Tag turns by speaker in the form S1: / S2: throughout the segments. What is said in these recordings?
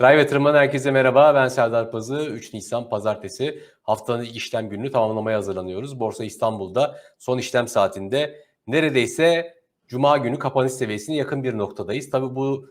S1: Drive Yatırım'dan herkese merhaba. Ben Serdar Pazı. 3 Nisan Pazartesi haftanın işlem gününü tamamlamaya hazırlanıyoruz. Borsa İstanbul'da son işlem saatinde neredeyse Cuma günü kapanış seviyesine yakın bir noktadayız. Tabii bu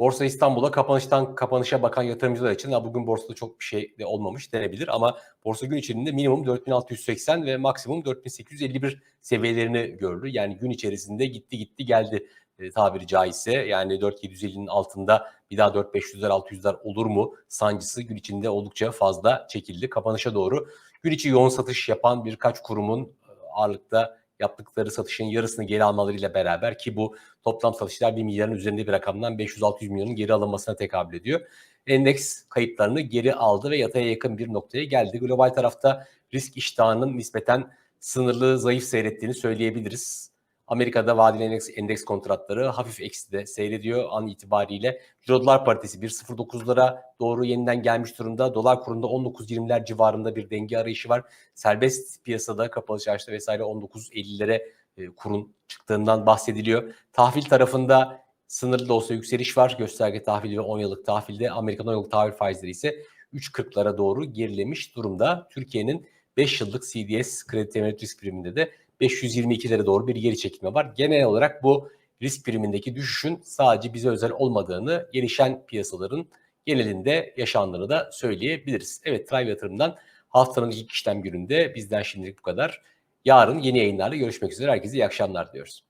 S1: Borsa İstanbul'a kapanıştan kapanışa bakan yatırımcılar için bugün borsada çok bir şey de olmamış denebilir ama borsa gün içerisinde minimum 4680 ve maksimum 4851 seviyelerini gördü. Yani gün içerisinde gitti gitti geldi e, tabiri caizse. Yani 4750'nin altında bir daha 4500'ler 600'ler olur mu sancısı gün içinde oldukça fazla çekildi. Kapanışa doğru gün içi yoğun satış yapan birkaç kurumun e, ağırlıkta yaptıkları satışın yarısını geri almalarıyla beraber ki bu toplam satışlar 1 milyarın üzerinde bir rakamdan 500-600 milyonun geri alınmasına tekabül ediyor. Endeks kayıplarını geri aldı ve yataya yakın bir noktaya geldi. Global tarafta risk iştahının nispeten sınırlı, zayıf seyrettiğini söyleyebiliriz. Amerika'da vadeli endeks, endeks kontratları hafif ekside seyrediyor an itibariyle. Euro dolar paritesi 1.09'lara doğru yeniden gelmiş durumda. Dolar kurunda 19.20'ler civarında bir denge arayışı var. Serbest piyasada kapalı çarşıda vesaire 19.50'lere e, kurun çıktığından bahsediliyor. Tahvil tarafında sınırlı da olsa yükseliş var. Gösterge tahvili ve 10 yıllık tahvilde Amerikan 10 yıllık tahvil faizleri ise 3.40'lara doğru gerilemiş durumda. Türkiye'nin 5 yıllık CDS kredi temettü risk priminde de 522'lere doğru bir geri çekilme var. Genel olarak bu risk primindeki düşüşün sadece bize özel olmadığını, gelişen piyasaların genelinde yaşandığını da söyleyebiliriz. Evet, Tribe Yatırım'dan haftanın ilk işlem gününde bizden şimdilik bu kadar. Yarın yeni yayınlarla görüşmek üzere. Herkese iyi akşamlar diliyoruz.